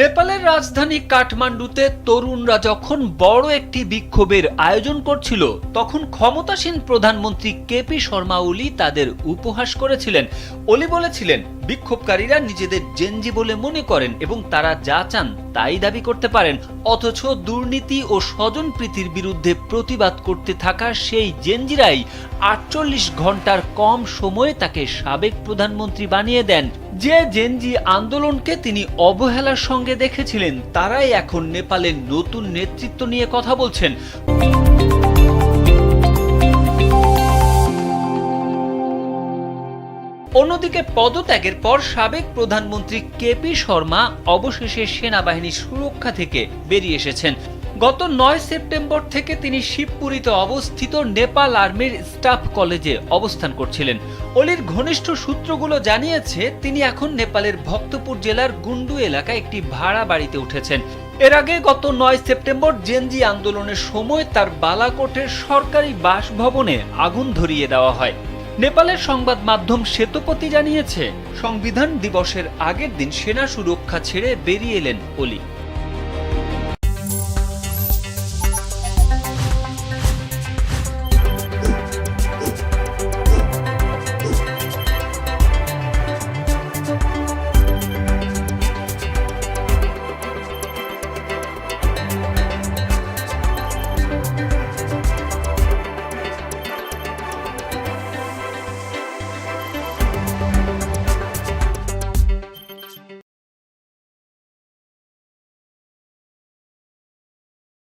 নেপালের রাজধানী কাঠমান্ডুতে তরুণরা যখন বড় একটি বিক্ষোভের আয়োজন করছিল, তখন ক্ষমতাসীন প্রধানমন্ত্রী কেপি শর্মা ওলি তাদের উপহাস করেছিলেন। ওলি বলেছিলেন বিক্ষোভকারীরা নিজেদের জেনজি বলে মনে করেন এবং তারা যা চান তাই দাবি করতে পারেন। অথচ দুর্নীতি ও স্বজনপ্রীতির বিরুদ্ধে প্রতিবাদ করতে থাকা সেই জেনজিরাই আটচল্লিশ ঘণ্টার কম সময়ে তাকে সাবেক প্রধানমন্ত্রী বানিয়ে দেন। যে জেনজি আন্দোলনকে তিনি অবহেলার সঙ্গে দেখেছিলেন, তারাই এখন নেপালের নতুন নেতৃত্ব নিয়ে কথা বলছেন। অন্যদিকে পদত্যাগের পর সাবেক প্রধানমন্ত্রী কেপি শর্মা অবশেষে সেনাবাহিনীর সুরক্ষা থেকে বেরিয়ে এসেছেন। গত নয় সেপ্টেম্বর থেকে তিনি শিবপুরীতে অবস্থিত নেপাল আর্মির স্টাফ কলেজে অবস্থান করছিলেন। অলির ঘনিষ্ঠ সূত্রগুলো জানিয়েছে, তিনি এখন নেপালের ভক্তপুর জেলার গুন্ডু এলাকায় একটি ভাড়া বাড়িতে উঠেছেন। এর আগে গত নয় সেপ্টেম্বর জেনজি আন্দোলনের সময় তার বালাকোটের সরকারি বাসভবনে আগুন ধরিয়ে দেওয়া হয়। নেপালের সংবাদ মাধ্যম সেতুপতি জানিয়েছে, সংবিধান দিবসের আগের দিন সেনা সুরক্ষা ছেড়ে বেরিয়ে এলেন অলি।